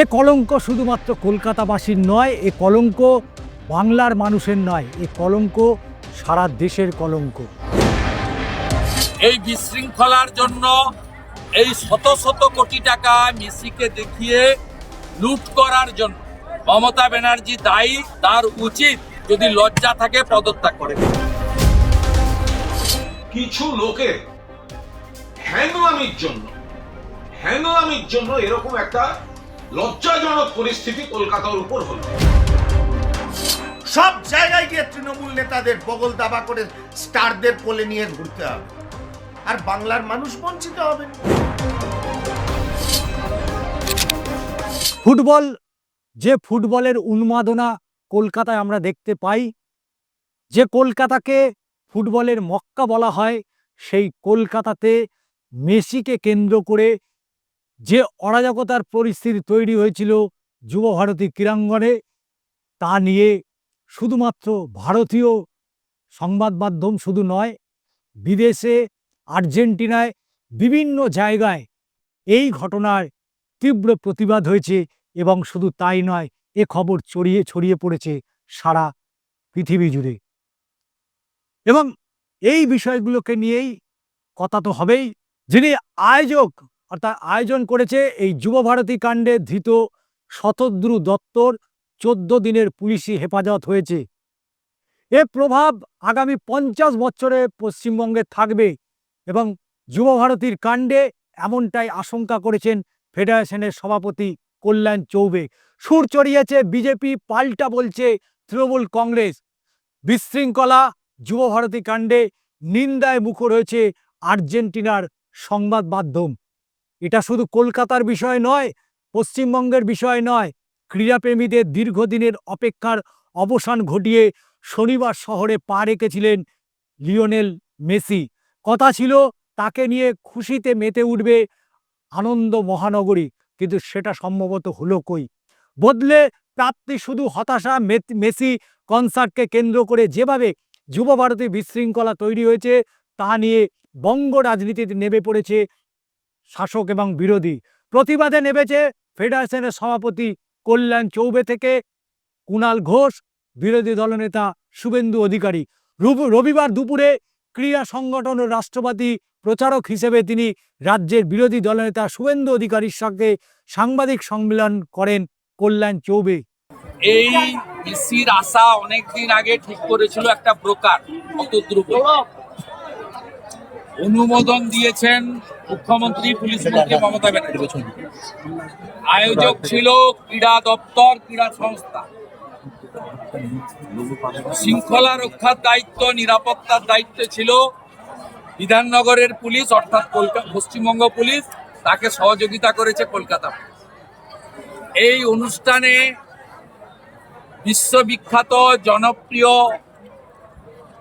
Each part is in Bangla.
এ কলঙ্ক শুধুমাত্র কলকাতাবাসীর নয় এ কলঙ্ক বাংলার মানুষের নয় এ কলঙ্ক সারা দেশের কলঙ্ক। এই বিশৃঙ্খলার জন্য এই শত শত কোটি টাকা মেসিকে দেখিয়ে লুট করার জন্য মমতা ব্যানার্জি দায়ী তার উচিত যদি লজ্জা থাকে পদত্যাগ করে। কিছু লোকের হ্যাংলামির জন্য হ্যাংলামির জন্য এরকম একটা লজ্জাজনক পরিস্থিতি কলকাতার উপর হলো। সব জায়গায় গিয়ে তৃণমূল নেতাদের বগল দাবা করে স্টারদের কোলে নিয়ে ঘুরতে হবে। আর বাংলার মানুষ বঞ্চিত হবে ফুটবল যে ফুটবলের উন্মাদনা কলকাতায় আমরা দেখতে পাই যে কলকাতাকে ফুটবলের মক্কা বলা হয় সেই কলকাতাতে মেসিকে কেন্দ্র করে যে অরাজকতার পরিস্থিতি তৈরি হয়েছিল যুব ভারতী ক্রীড়াঙ্গনে, তা নিয়ে শুধুমাত্র ভারতীয় সংবাদ মাধ্যম শুধু নয়, বিদেশে, আর্জেন্টিনায়, বিভিন্ন জায়গায় এই ঘটনার তীব্র প্রতিবাদ হয়েছে এবং শুধু তাই নয়, এ খবর ছড়িয়ে ছড়িয়ে পড়েছে সারা পৃথিবী জুড়ে। এবং এই বিষয়গুলোকে নিয়েই কথা তো হবেই, যিনি আয়োজক অর্থাৎ আয়োজন করেছে এই যুবভারতী কাণ্ডে ধৃত শতদ্রু দত্তর। চোদ্দ দিনের পুলিশি হেফাজত হয়েছে। এ প্রভাব আগামী পঞ্চাশ বছরে পশ্চিমবঙ্গে থাকবে এবং যুবভারতীর কাণ্ডে এমনটাই আশঙ্কা করেছেন ফেডারেশনের সভাপতি কল্যাণ চৌবে। সুর চড়িয়েছে বিজেপি, পাল্টা বলছে তৃণমূল কংগ্রেস। বিশৃঙ্খলা যুবভারতী কাণ্ডে নিন্দায় মুখর হয়েছে আর্জেন্টিনার সংবাদ মাধ্যম। এটা শুধু কলকাতার বিষয় নয়, পশ্চিমবঙ্গের বিষয় নয়। ক্রীড়াপ্রেমীদের দীর্ঘদিনের অপেক্ষার অবসান ঘটিয়ে শনিবার শহরে পা রেখেছিলেন লিওনেল মেসি। কথা ছিল, তাকে নিয়ে খুশিতে মেতে উঠবে আনন্দ মহানগরী, কিন্তু সেটা সম্ভবত হলো কই? বদলে প্রাপ্তি শুধু হতাশা মেসি কনসার্টকে কেন্দ্র করে যেভাবে যুবভারতী বিশৃঙ্খলা তৈরি হয়েছে, তা নিয়ে বঙ্গ রাজনীতিতে নেমে পড়েছে শাসক এবং বিরোধী। প্রতিবাদে নেমেছে ফেডারেশনের সভাপতি কল্যাণ চৌবে থেকে কুণাল ঘোষ, বিরোধী দলনেতা শুভেন্দু অধিকারী। রবিবার দুপুরে ক্রীড়া সংগঠন ও রাষ্ট্রবাদী প্রচারক হিসেবে তিনি রাজ্যের বিরোধী দলনেতা শুভেন্দু অধিকারীর সঙ্গে সাংবাদিক সম্মেলন করেন কল্যাণ চৌবে। এই মেসির আশা অনেকদিন আগে ঠিক করেছিল একটা অতদ্রুপ অনুমোদন দিয়েছেন মুখ্যমন্ত্রী পুলিশ মন্ত্রী মমতা ব্যানার্জি। আয়োজক ছিল ক্রীড়া দপ্তর ক্রীড়া সংস্থা। শৃঙ্খলা রক্ষার দায়িত্ব নিরাপত্তার দায়িত্ব ছিল বিধাননগরের পুলিশ অর্থাৎ কলকাতা পশ্চিমবঙ্গ পুলিশ। তাকে সহযোগিতা করেছে কলকাতা এই অনুষ্ঠানে বিশ্ববিখ্যাত জনপ্রিয়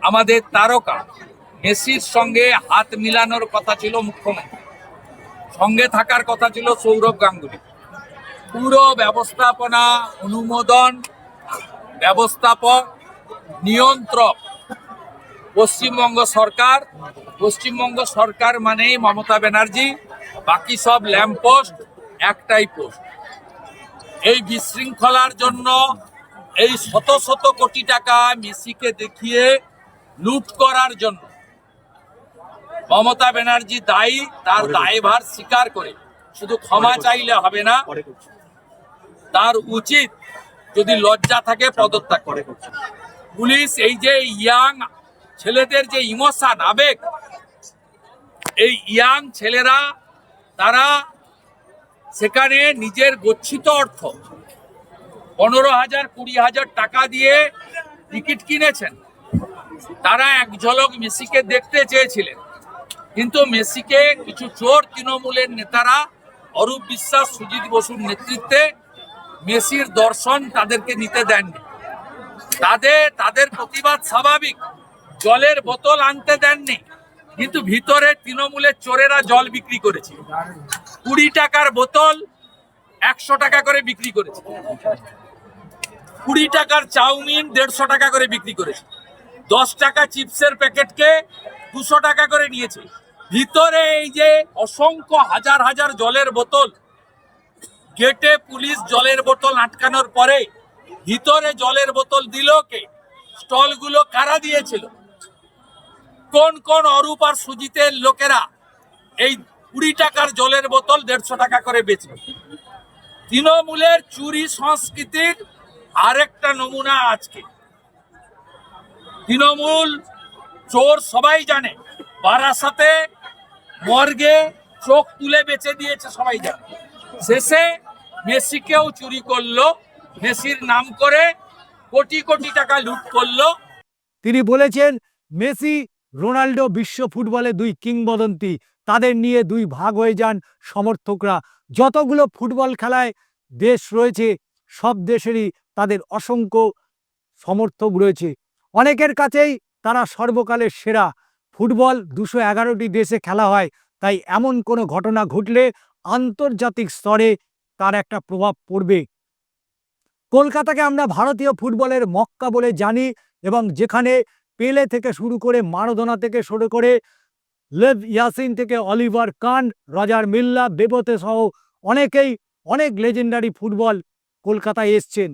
আমাদের তারকা মেসির সঙ্গে হাত মিলানোর কথা ছিল মুখ্যমন্ত্রী। সঙ্গে থাকার কথা ছিল সৌরভ গাঙ্গুলি। পুরো ব্যবস্থাপনা অনুমোদন, ব্যবস্থাপক, নিয়ন্ত্রক, পশ্চিমবঙ্গ সরকার পশ্চিমবঙ্গ সরকার মানেই মমতা ব্যানার্জি, বাকি সব ল্যাম্পপোস্ট একটাই পোস্ট। এই বিশৃঙ্খলার জন্য এই শত শত কোটি টাকা মেসিকে দেখিয়ে লুট করার জন্য মমতা ব্যানার্জি দায়ী তার দায়ভার স্বীকার করে। শুধু ক্ষমা চাইলে হবে না। তার উচিত যদি লজ্জা থাকে পদত্যাগ করে। পুলিশ এই যে ইয়াং ছেলেদের যে ইমোশন আবেগ এই ইয়াং ছেলেরা তারা সেখানে নিজের গচ্ছিত অর্থ পনেরো হাজার কুড়ি হাজার টাকা দিয়ে টিকিট কিনেছেন। তারা এক ঝলক মেসিকে দেখতে চেয়েছিলেন। কিন্তু মেসিকে কিছু চোর তৃণমূলের নেতারা অরূপ বিশ্বাস, সুজিত বসুর নেতৃত্বে মেসির দর্শন তাদেরকে নিতে দেননি। তাদের তাদের প্রতিবাদ স্বাভাবিক। জলের বোতল আনতে দেননি। কিন্তু ভিতরে তৃণমূলের চোরেরা জল বিক্রি করেছে। কুড়ি টাকার বোতল একশো টাকা করে বিক্রি করেছে। কুড়ি টাকার চাউমিন দেড়শো টাকা করে বিক্রি করেছে। দশ টাকা চিপসের প্যাকেটকে দুশো টাকা করে নিয়েছে। ভিতরে এই যে অসংখ্য হাজার হাজার জলের বোতল, গেটে পুলিশ জলের বোতল আটকানোর পরে ভিতরে জলের বোতল দিল কে? স্টলগুলো কারা দিয়েছিল? কোন কোন অরূপ আর সুজিতের লোকেরা এই কুড়ি টাকার জলের বোতল দেড়শো টাকা করে বেচল। তৃণমূলের চুরি সংস্কৃতির আরেকটা নমুনা আজকে। তৃণমূল চোর সবাই জানে বারাসাতে মর্গে চোখ তুলে বেঁচে দিয়েছে সবাই জানে। শেষে মেসিকেও চুরি করল, মেসির নাম করে কোটি কোটি টাকা লুট করল। তিনি বলেছেন, মেসি, রোনাল্ডো বিশ্ব ফুটবলে দুই কিংবদন্তি। তাদের নিয়ে দুই ভাগ হয়ে যান সমর্থকরা। যতগুলো ফুটবল খেলায় দেশ রয়েছে, সব দেশেরই তাদের অসংখ্য সমর্থক রয়েছে। অনেকের কাছেই তারা সর্বকালের সেরা। ফুটবল দুশো এগারোটি দেশে খেলা হয়, তাই এমন কোনো ঘটনা ঘটলে আন্তর্জাতিক স্তরে তার একটা প্রভাব পড়বে। কলকাতাকে আমরা ভারতীয় ফুটবলের মক্কা বলে জানি এবং যেখানে পেলে থেকে শুরু করে মারাদোনা থেকে শুরু করে লেভ ইয়াসিন থেকে অলিভার কান, রজার মিল্লা, বেবতে সহ অনেকেই অনেক লেজেন্ডারি ফুটবল কলকাতায় এসছেন।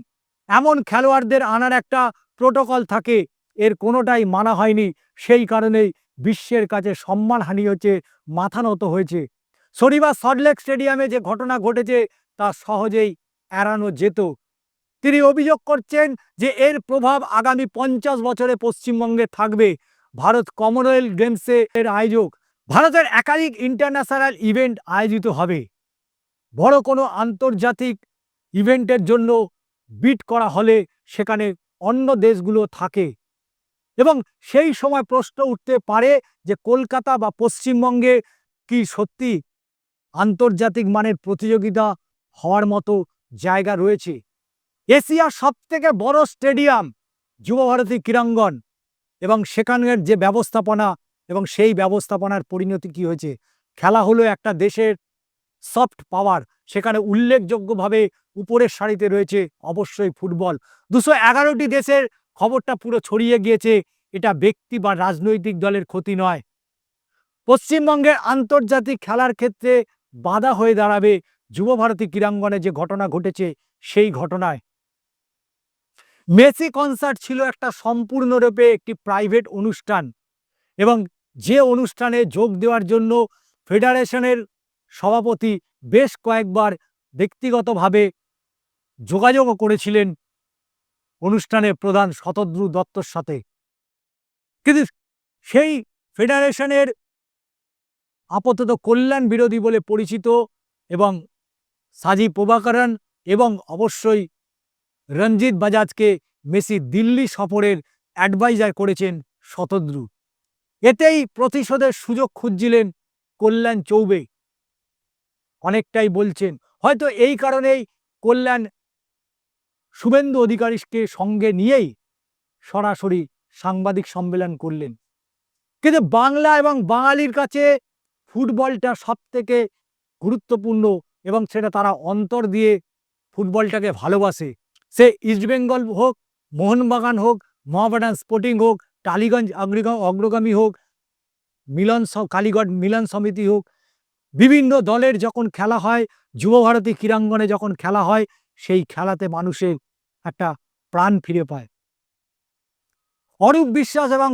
এমন খেলোয়াড়দের আনার একটা প্রোটোকল থাকে, এর কোনোটাই মানা হয়নি, সেই কারণেই বিশ্বের কাছে সম্মানহানি হচ্ছে, মাথা নত হয়েছে। শনিবার সল্টলেক স্টেডিয়ামে যে ঘটনা ঘটেছে, তা সহজেই এড়ানো যেত। তিনি অভিযোগ করছেন যে এর প্রভাব আগামী পঞ্চাশ বছরে পশ্চিমবঙ্গে থাকবে। ভারত কমনওয়েলথ গেমসে এর আয়োজক। ভারতের একাধিক ইন্টারন্যাশনাল ইভেন্ট আয়োজিত হবে। বড় কোনো আন্তর্জাতিক ইভেন্টের জন্য বিট করা হলে সেখানে অন্য দেশগুলো থাকে। এবং সেই সময় প্রশ্ন উঠতে পারে যে কলকাতা বা পশ্চিমবঙ্গে কি সত্যি আন্তর্জাতিক মানের প্রতিযোগিতা হওয়ার মতো জায়গা রয়েছে? এশিয়ার সব থেকে বড় স্টেডিয়াম যুবভারতী ক্রীড়াঙ্গন এবং সেখানের যে ব্যবস্থাপনা এবং সেই ব্যবস্থাপনার পরিণতি কি হয়েছে? খেলা হলো একটা দেশের সফট পাওয়ার, সেখানে উল্লেখযোগ্যভাবে উপরের সারিতে রয়েছে অবশ্যই ফুটবল। দুশো এগারোটি দেশের খবরটা পুরো ছড়িয়ে গিয়েছে, এটা ব্যক্তি বা রাজনৈতিক দলের ক্ষতি নয়। পশ্চিমবঙ্গের আন্তর্জাতিক খেলার ক্ষেত্রে বাধা হয়ে দাঁড়াবে যুবভারতী ক্রীড়াঙ্গনে যে ঘটনা ঘটেছে সেই ঘটনায়। মেসি কনসার্ট ছিল একটা সম্পূর্ণরূপে একটি প্রাইভেট অনুষ্ঠান এবং যে অনুষ্ঠানে যোগ দেওয়ার জন্য ফেডারেশনের সভাপতি বেশ কয়েকবার ব্যক্তিগতভাবে যোগাযোগও করেছিলেন। অনুষ্ঠানের প্রধান শতদ্রু দত্তর সাথে। কিন্তু সেই ফেডারেশনের আপাতত কল্যাণ বিরোধী বলে পরিচিত এবং সাজি প্রভাকরণ এবং অবশ্যই রঞ্জিত বাজাজকে মেসি দিল্লি সফরের অ্যাডভাইজার করেছেন শতদ্রু। এতেই প্রতিশোধের সুযোগ খুঁজছিলেন কল্যাণ চৌবে। অনেকটাই বলছেন। হয়তো এই কারণেই কল্যাণ শুভেন্দু অধিকারীকে সঙ্গে নিয়েই সরাসরি সাংবাদিক সম্মেলন করলেন। কিন্তু বাংলা এবং বাঙালির কাছে ফুটবলটা সব থেকে গুরুত্বপূর্ণ এবং সেটা তারা অন্তর দিয়ে ফুটবলটাকে ভালোবাসে। সে ইস্টবেঙ্গল হোক, মোহনবাগান হোক মহাবাডান স্পোর্টিং হোক, টালিগঞ্জ অগ্রগা অগ্রগামী হোক, মিলন কালীগড় মিলন সমিতি হোক, বিভিন্ন দলের যখন খেলা হয় যুবভারতী ক্রীড়াঙ্গনে যখন খেলা হয় সেই খেলাতে মানুষের একটা প্রাণ ফিরে পায়। অরূপ বিশ্বাস এবং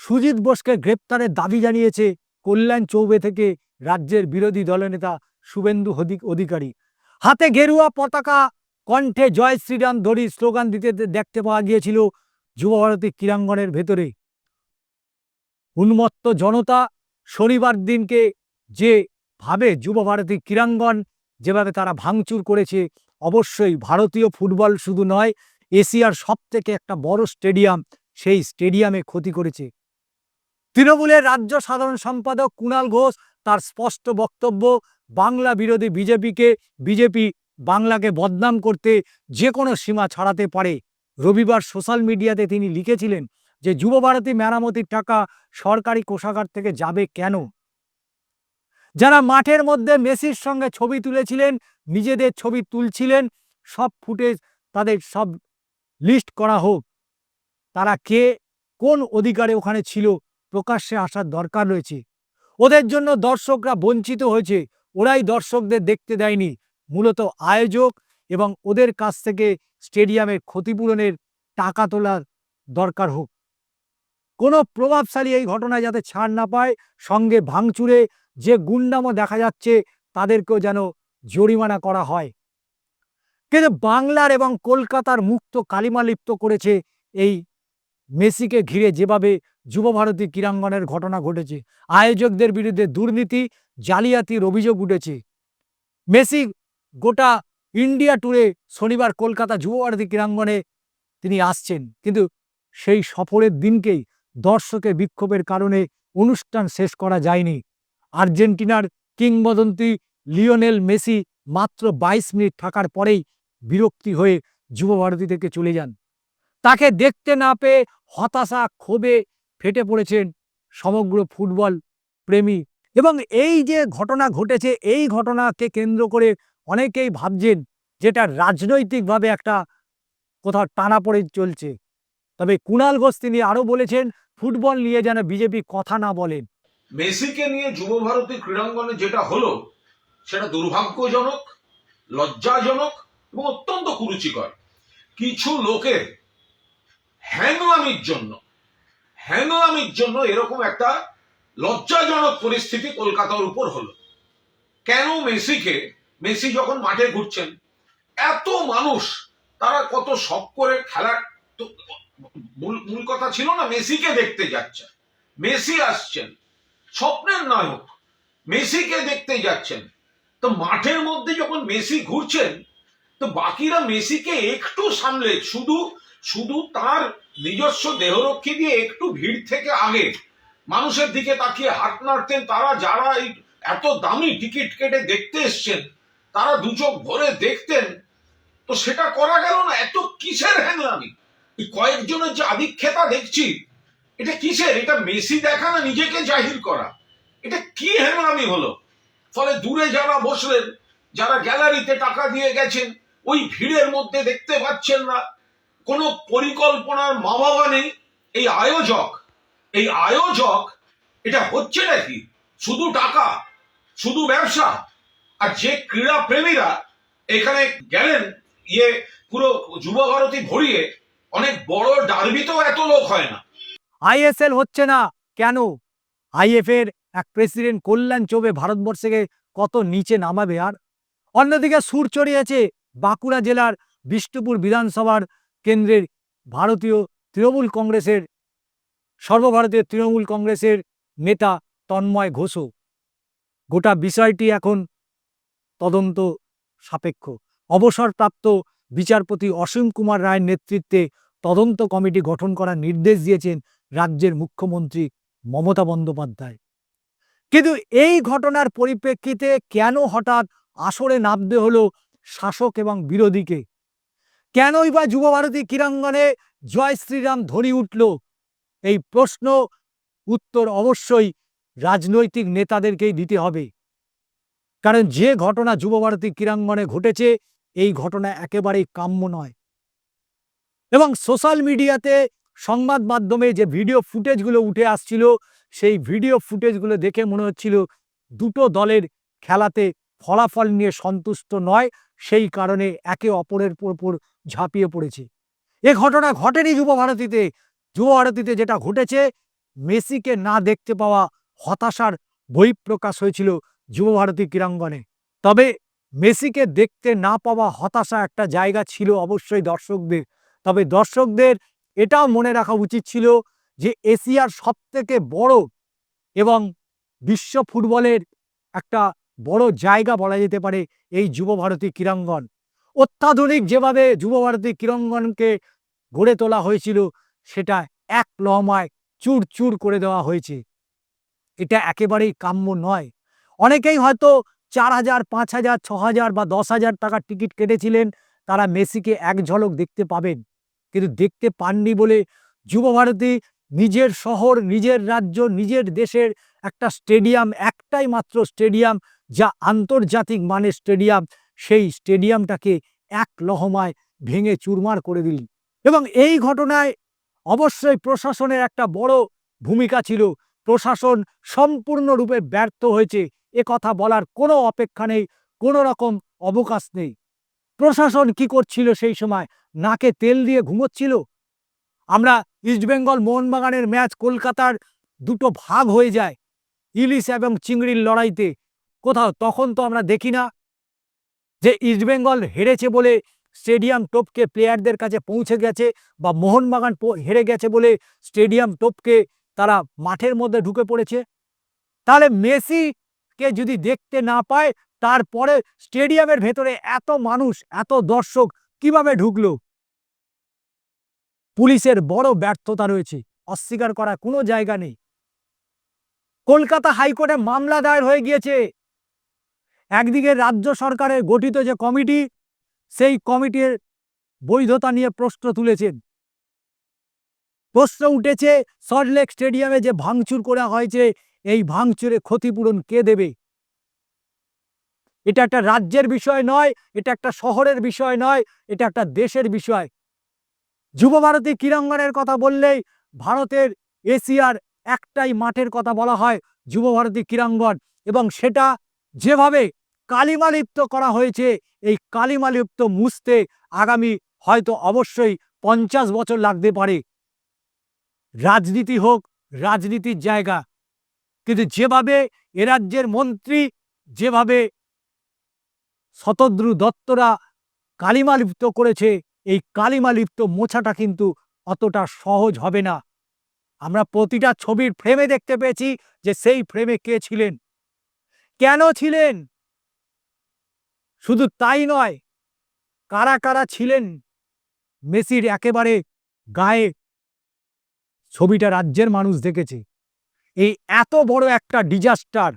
সুজিত বোসকে গ্রেপ্তারের দাবি জানিয়েছে কল্যাণ চৌবে থেকে রাজ্যের বিরোধী দলনেতা শুভেন্দু অধিকারী। হাতে গেরুয়া পতাকা, কণ্ঠে জয় শ্রীরাম ধরি স্লোগান দিতে দেখতে পাওয়া গিয়েছিল যুবভারতী ক্রীড়াঙ্গনের ভেতরে। উন্মত্ত জনতা শনিবার দিনকে যে ভাবে যুবভারতী ক্রীড়াঙ্গন যেভাবে তারা ভাঙচুর করেছে অবশ্যই ভারতীয় ফুটবল শুধু নয়, এশিয়ার সব থেকে একটা বড় স্টেডিয়াম, সেই স্টেডিয়ামে ক্ষতি করেছে। তৃণমূলের রাজ্য সাধারণ সম্পাদক কুণাল ঘোষ তার স্পষ্ট বক্তব্য, বাংলা বিরোধী বিজেপিকে, বিজেপি বাংলাকে বদনাম করতে যে কোনো সীমা ছাড়াতে পারে। রবিবার সোশ্যাল মিডিয়াতে তিনি লিখেছিলেন যে, যুবভারতী মেরামতির টাকা সরকারি কোষাগার থেকে যাবে কেন? যারা মাঠের মধ্যে মেসির সঙ্গে ছবি তুলেছিলেন, নিজেদের ছবি তুলছিলেন, সব ফুটেজ তাদের সব লিস্ট করা হোক। তারা কে, কোন অধিকারে ওখানে ছিল, প্রকাশ্যে আসার দরকার রয়েছে। ওদের জন্য দর্শকরা বঞ্চিত হয়েছে, ওরাই দর্শকদের দেখতে দেয়নি। মূলত আয়োজক এবং ওদের কাছ থেকে স্টেডিয়ামের ক্ষতিপূরণের টাকা তোলার দরকার হোক। কোনো প্রভাবশালী এই ঘটনায় যাতে ছাড় না পায়, সঙ্গে ভাঙচুরে যে গুন্ডামো দেখা যাচ্ছে, তাদেরকেও যেন জরিমানা করা হয়। কিন্তু বাংলার এবং কলকাতার মুক্ত কালিমা লিপ্ত করেছে এই মেসিকে ঘিরে যেভাবে যুবভারতী ক্রীড়াঙ্গনের ঘটনা ঘটেছে। আয়োজকদের বিরুদ্ধে দুর্নীতি, জালিয়াতির অভিযোগ উঠেছে। মেসি গোটা ইন্ডিয়া ট্যুরে শনিবার কলকাতা যুবভারতী ক্রীড়াঙ্গনে তিনি আসছেন। কিন্তু সেই সফরের দিনকেই দর্শকের বিক্ষোভের কারণে অনুষ্ঠান শেষ করা যায়নি। আর্জেন্টিনার কিংবদন্তি লিওনেল মেসি মাত্র বাইশ মিনিট থাকার পরেই বিরক্তি হয়ে যুবভারতী থেকে চলে যান। তাকে দেখতে না পেয়ে হতাশা ক্ষোভে ফেটে পড়েছেন সমগ্র ফুটবল প্রেমী। এবং এই যে ঘটনা ঘটেছে, এই ঘটনাকে কেন্দ্র করে অনেকেই ভাবছেন যেটা রাজনৈতিকভাবে একটা কোথাও টানাপড়ে চলছে। তবে কুণাল তিনি আরও বলেছেন, ফুটবল নিয়ে যেন বিজেপি কথা না বলেন মেসিকে নিয়ে যুব ভারতী ক্রীড়াঙ্গনে যেটা হলো, সেটা দুর্ভাগ্যজনক, লজ্জাজনক এবং অত্যন্ত কুরুচিকর। কিছু লোকের হ্যাংলামির জন্য হ্যাংলামির জন্য এরকম একটা লজ্জাজনক পরিস্থিতি কলকাতার উপর হলো। কেন মেসিকে, মেসি যখন মাঠে ঘুরছেন, এত মানুষ, তারা কত শখ করে খেলার মূল কথা ছিল না, মেসিকে দেখতে যাচ্ছে। মেসি আসছেন স্বপ্নের নায়ক মেসিকে দেখতে যাচ্ছেন। তো মাঠের মধ্যে যখন মেসি ঘুরছেন, তো বাকিরা মেসিকে একটু সামলে, শুধু শুধু তার নিজস্ব দেহরক্ষী দিয়ে একটু ভিড় থেকে আগে মানুষের দিকে তাকিয়ে হাত নাড়তেন। তারা যারা এই এত দামি টিকিট কেটে দেখতে এসছেন, তারা দু চোখ ভরে দেখতেন। তো সেটা করা গেল না, এত কিসের হ্যাংলামি? কয়েকজনের যে আধিক্ষেতা দেখছি এটা কিসের? এটা মেসি দেখা না নিজেকে জাহির করা? এটা কি হ্যাংলামি হলো? ফলে দূরে যারা বসলেন, যারা গ্যালারিতে টাকা দিয়ে গেছেন, ওই ভিড়ের মধ্যে দেখতে পাচ্ছেন না। কোনো পরিকল্পনার মা বাবা নেই। এই আয়োজক এই আয়োজক, এটা হচ্ছে নাকি? শুধু টাকা, শুধু ব্যবসা? আর যে ক্রীড়া প্রেমীরা এখানে গেলেন ইয়ে পুরো যুব ভারতী ভরিয়ে, অনেক বড় ডার্বিতেও এত লোক হয় না। আইএসএল হচ্ছে না। কেন? আইএফের এক প্রেসিডেন্ট কল্যাণ চৌবে ভারতবর্ষকে কত নিচে নামাবে আর? অন্যদিকে সুর চড়িয়েছে বাঁকুড়া জেলার বিষ্ণুপুর বিধানসভার কেন্দ্রের ভারতীয় তৃণমূল কংগ্রেসের, সর্বভারতীয় তৃণমূল কংগ্রেসের নেতা তন্ময় ঘোষও। গোটা বিষয়টি এখন তদন্ত সাপেক্ষ। অবসরপ্রাপ্ত বিচারপতি অসীম কুমার রায়ের নেতৃত্বে তদন্ত কমিটি গঠন করার নির্দেশ দিয়েছেন রাজ্যের মুখ্যমন্ত্রী মমতা বন্দ্যোপাধ্যায়। কিন্তু এই ঘটনার পরিপ্রেক্ষিতে কেন হঠাৎ আসরে নামতে হলো শাসক এবং বিরোধীকে? কেনই বা যুবভারতী ক্রীড়াঙ্গনে জয় শ্রীরাম ধরি উঠল? এই প্রশ্ন উত্তর অবশ্যই রাজনৈতিক নেতাদেরকেই দিতে হবে। কারণ যে ঘটনা যুবভারতী ক্রীড়াঙ্গনে ঘটেছে, এই ঘটনা একেবারেই কাম্য নয়। এবং সোশ্যাল মিডিয়াতে সংবাদ মাধ্যমে যে ভিডিও ফুটেজগুলো উঠে আসছিল, সেই ভিডিও ফুটেজগুলো দেখে মনে হচ্ছিল দুটো দলের খেলাতে ফলাফল নিয়ে সন্তুষ্ট নয়, সেই কারণে একে অপরের উপর ঝাঁপিয়ে পড়েছে। এ ঘটনা ঘটেনি যুবভারতীতে যুবভারতীতে যেটা ঘটেছে, মেসিকে না দেখতে পাওয়া হতাশার বহিঃপ্রকাশ হয়েছিল যুবভারতী ক্রীড়াঙ্গনে। তবে মেসিকে দেখতে না পাওয়া হতাশা একটা জায়গা ছিল অবশ্যই দর্শকদের। তবে দর্শকদের এটাও মনে রাখা উচিত ছিল যে এশিয়ার সবথেকে বড় এবং বিশ্ব ফুটবলের একটা বড় জায়গা বলা যেতে পারে এই যুবভারতী ক্রীড়াঙ্গন। অত্যাধুনিক যেভাবে যুবভারতী ক্রীড়াঙ্গনকে গড়ে তোলা হয়েছিল, সেটা এক লহমায় চুর চুর করে দেওয়া হয়েছে। এটা একেবারেই কাম্য নয়। অনেকেই হয়তো চার হাজার, পাঁচ হাজার, ছ হাজার বা দশ হাজার টাকার টিকিট কেটেছিলেন, তারা মেসিকে এক ঝলক দেখতে পাবেন। কিন্তু দেখতে পাননি বলে যুবভারতী নিজের শহর, নিজের রাজ্য, নিজের দেশের একটা স্টেডিয়াম, একটাই মাত্র স্টেডিয়াম যা আন্তর্জাতিক মানের স্টেডিয়াম, সেই স্টেডিয়ামটাকে এক লহমায় ভেঙে চুরমার করে দিল। এবং এই ঘটনায় অবশ্যই প্রশাসনের একটা বড় ভূমিকা ছিল। প্রশাসন সম্পূর্ণরূপে ব্যর্থ হয়েছে, এ কথা বলার কোনো অপেক্ষা নেই, কোনো রকম অবকাশ নেই। প্রশাসন কি করছিল সেই সময়? নাকে তেল দিয়ে ঘুমোচ্ছিল? আমরা ইস্টবেঙ্গল মোহনবাগানের ম্যাচ কলকাতার দুটো ভাগ হয়ে যায়, ইলিশ এবং চিংড়ির লড়াইতে। কোথাও তখন তো আমরা দেখি না যে ইস্টবেঙ্গল হেরেছে বলে স্টেডিয়াম টপকে প্লেয়ারদের কাছে পৌঁছে গেছে বা মোহনবাগান হেরে গেছে বলে স্টেডিয়াম টপকে তারা মাঠের মধ্যে ঢুকে পড়েছে। তাহলে মেসিকে যদি দেখতে না পায় তারপরে স্টেডিয়ামের ভেতরে এত মানুষ, এত দর্শক কীভাবে ঢুকলো? পুলিশের বড় ব্যর্থতা রয়েছে, অস্বীকার করা কোনো জায়গা নেই। কলকাতা হাইকোর্টে মামলা দায়ের হয়ে গিয়েছে। একদিকে রাজ্য সরকারের গঠিত যে কমিটি, সেই কমিটির বৈধতা নিয়ে প্রশ্ন তুলেছেন। প্রশ্ন উঠেছে, সল্টলেক স্টেডিয়ামে যে ভাঙচুর করা হয়েছে, এই ভাঙচুরে ক্ষতিপূরণ কে দেবে? এটা একটা রাজ্যের বিষয় নয়, এটা একটা শহরের বিষয় নয়, এটা একটা দেশের বিষয়। যুবভারতী ক্রীড়াঙ্গনের কথা বললেই ভারতের এশিয়ার একটাই মাঠের কথা বলা হয় যুবভারতী ক্রীড়াঙ্গন এবং সেটা যেভাবে কালিমালিপ্ত করা হয়েছে, এই কালিমালিপ্ত মুছতে আগামী হয়তো অবশ্যই পঞ্চাশ বছর লাগতে পারে। রাজনীতি হোক, রাজনীতির জায়গা। কিন্তু যেভাবে এ রাজ্যের মন্ত্রী, যেভাবে শতদ্রু দত্তরা কালিমালিপ্ত করেছে। এই কালিমালিপ্ত মোছাটা কিন্তু অতটা সহজ হবে না। আমরা প্রতিটা ছবির ফ্রেমে দেখতে পেয়েছি যে সেই ফ্রেমে কে ছিলেন। কেন ছিলেন? শুধু তাই নয়, কারা কারা ছিলেন? মেসির একেবারে গায়ে ছবিটা রাজ্যের মানুষ দেখেছে। এই এত বড় একটা ডিজাস্টার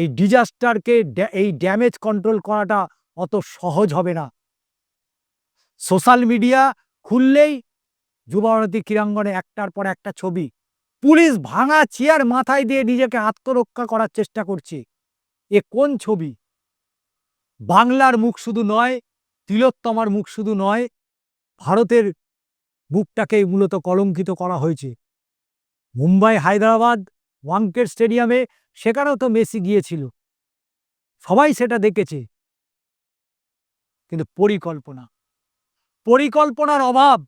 এই ডিজাস্টারকে এই ড্যামেজ কন্ট্রোল করাটা অত সহজ হবে না। সোশ্যাল মিডিয়া খুললেই যুবভারতী ক্রীড়াঙ্গনে একটার পর একটা ছবি, পুলিশ ভাঙা চেয়ার মাথায় দিয়ে নিজেকে আত্মরক্ষা করার চেষ্টা করছে। এ কোন ছবি? বাংলার মুখ শুধু নয়, তিলোত্তমার মুখ শুধু নয়, ভারতের বুকটাকে মূলত কলঙ্কিত করা হয়েছে। মুম্বাই, হায়দ্রাবাদ ওয়াংকেট স্টেডিয়ামে সেখানেও তো মেসি গিয়েছিল। সবাই সেটা দেখেছে। কিন্তু পরিকল্পনা, পরিকল্পনার অভাব,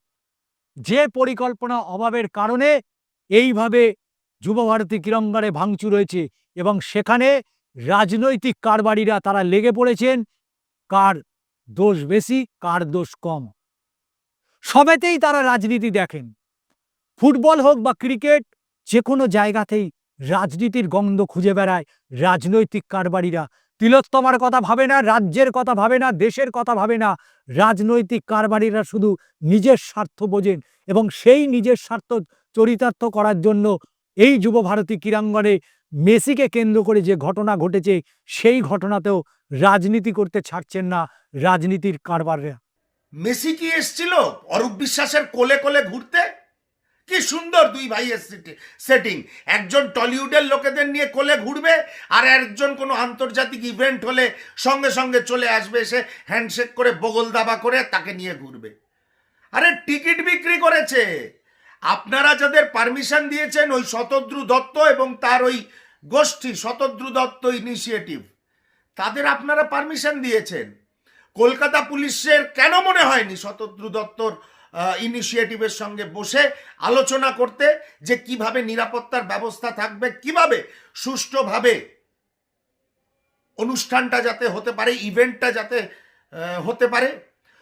যে পরিকল্পনা অভাবের কারণে এইভাবে যুবভারতী ক্রীড়াঙ্গনে ভাঙচুর হয়েছে এবং সেখানে রাজনৈতিক কারবারিরা তারা লেগে পড়েছেন, কার দোষ বেশি, কার দোষ কম। সবেতেই তারা রাজনীতি দেখেন। ফুটবল হোক বা ক্রিকেট যে কোনো জায়গাতেই রাজনীতির গন্ধ খুঁজে বেড়ায় রাজনৈতিক কারবারিরা। তিলোত্তমার কথা ভাবে না, রাজ্যের কথা ভাবে না, দেশের কথা ভাবে না। রাজনৈতিক কারবারিরা শুধু নিজের স্বার্থ বোঝেন এবং সেই নিজের স্বার্থ চরিতার্থ করার জন্য এই যুব ভারতী ক্রীড়াঙ্গনে মেসিকে কেন্দ্র করে যে ঘটনা ঘটেছে, সেই ঘটনাতেও রাজনীতি করতে ছাড়ছেন না রাজনীতির কারবাররা। মেসি কি এসছিল অরূপ বিশ্বাসের কোলে কোলে ঘুরতে? কি সুন্দর দুই ভাইয়ের সেটিং একজন টলিউডের লোকেদের নিয়ে কোলে ঘুরবে, আর একজন কোনো আন্তর্জাতিক ইভেন্ট হলে সঙ্গে সঙ্গে চলে আসবে, এসে হ্যান্ডশেক করে, বগল দাবা করে তাকে নিয়ে ঘুরবে। আরে, টিকিট বিক্রি করেছে। আপনারা যাদের পারমিশন দিয়েছেন, ওই শতদ্রু দত্ত এবং তার ওই গোষ্ঠী, শতদ্রু দত্ত ইনিশিয়েটিভ তাদের আপনারা পারমিশন দিয়েছেন। কলকাতা পুলিশের কেন মনে হয়নি শতদ্রু দত্তর ইনিশিয়েটিভের সঙ্গে বসে আলোচনা করতে যে কীভাবে নিরাপত্তার ব্যবস্থা থাকবে, কীভাবে সুষ্ঠুভাবে অনুষ্ঠানটা যাতে হতে পারে ইভেন্টটা যাতে হতে পারে।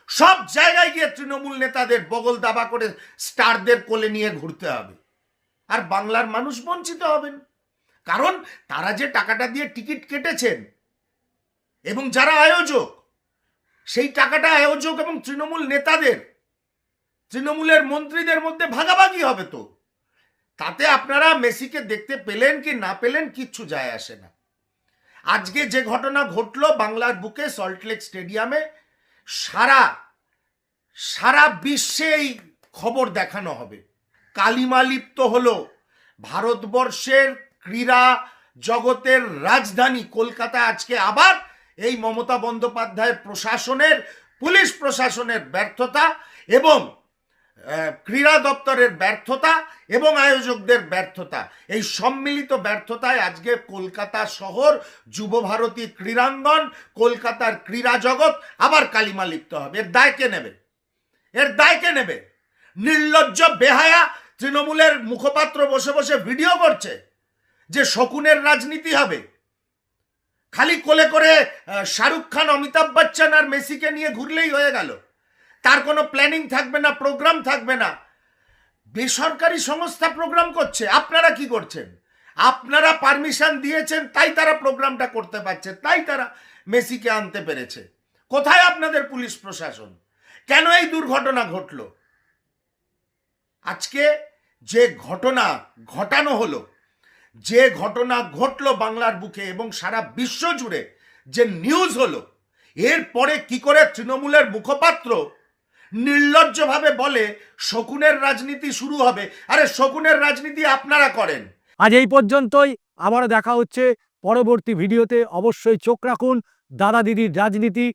সব জায়গায় গিয়ে তৃণমূল নেতাদের বগল দাবা করে স্টারদের কোলে নিয়ে ঘুরতে হবে। আর বাংলার মানুষ বঞ্চিত হবেন। কারণ তারা যে টাকাটা দিয়ে টিকিট কেটেছেন এবং যারা আয়োজক, সেই টাকাটা আয়োজক এবং তৃণমূল নেতাদের তৃণমূলের মন্ত্রীদের মধ্যে ভাগাভাগি হবে তো। তাতে আপনারা মেসিকে দেখতে পেলেন কি না পেলেন কিচ্ছু যায় আসে না। আজকে যে ঘটনা ঘটলো বাংলার বুকে সল্টলেক স্টেডিয়ামে সারা সারা বিশ্বে এই খবর দেখানো হবে। কালিমালিপ্ত হলো ভারতবর্ষের ক্রীড়া জগতের রাজধানী কলকাতা আজকে আবার এই মমতা বন্দ্যোপাধ্যায়ের প্রশাসনের, পুলিশ প্রশাসনের ব্যর্থতা এবং ক্রীড়া দপ্তরের ব্যর্থতা এবং আয়োজকদের ব্যর্থতা। এই সম্মিলিত ব্যর্থতায় আজকে কলকাতা শহর যুবভারতী ক্রীড়াঙ্গন, কলকাতার ক্রীড়া জগৎ আবার কালিমা লিপ্ত হবে। এর দায় কে নেবে? এর দায় কে নেবে? নির্লজ্জ, বেহায়া তৃণমূলের মুখপাত্র বসে বসে ভিডিও করছে যে শকুনের রাজনীতি হবে। খালি কোলে করে শাহরুখ খান, অমিতাভ বচ্চন আর মেসিকে নিয়ে ঘুরলেই হয়ে গেল। তার কোনো প্ল্যানিং থাকবে না প্রোগ্রাম থাকবে না। বেসরকারি সংস্থা প্রোগ্রাম করছে, আপনারা কি করছেন? আপনারা পারমিশন দিয়েছেন, তাই তারা প্রোগ্রামটা করতে পারছে, তাই তারা মেসিকে আনতে পেরেছে। কোথায় আপনাদের পুলিশ প্রশাসন? কেন এই দুর্ঘটনা ঘটলো? আজকে যে ঘটনা ঘটানো হলো, যে ঘটনা ঘটলো বাংলার বুকে এবং সারা বিশ্ব জুড়ে যে নিউজ হলো, এরপরে কি করে তৃণমূলের মুখপাত্র নির্লজ্জভাবে বলে, শকুনের রাজনীতি শুরু হবে। আরে, শকুনের রাজনীতি আপনারা করেন। আজ এই পর্যন্তই। আবারও দেখা হচ্ছে পরবর্তী ভিডিওতে। অবশ্যই চোখ রাখুন। দাদা দিদির রাজনীতি।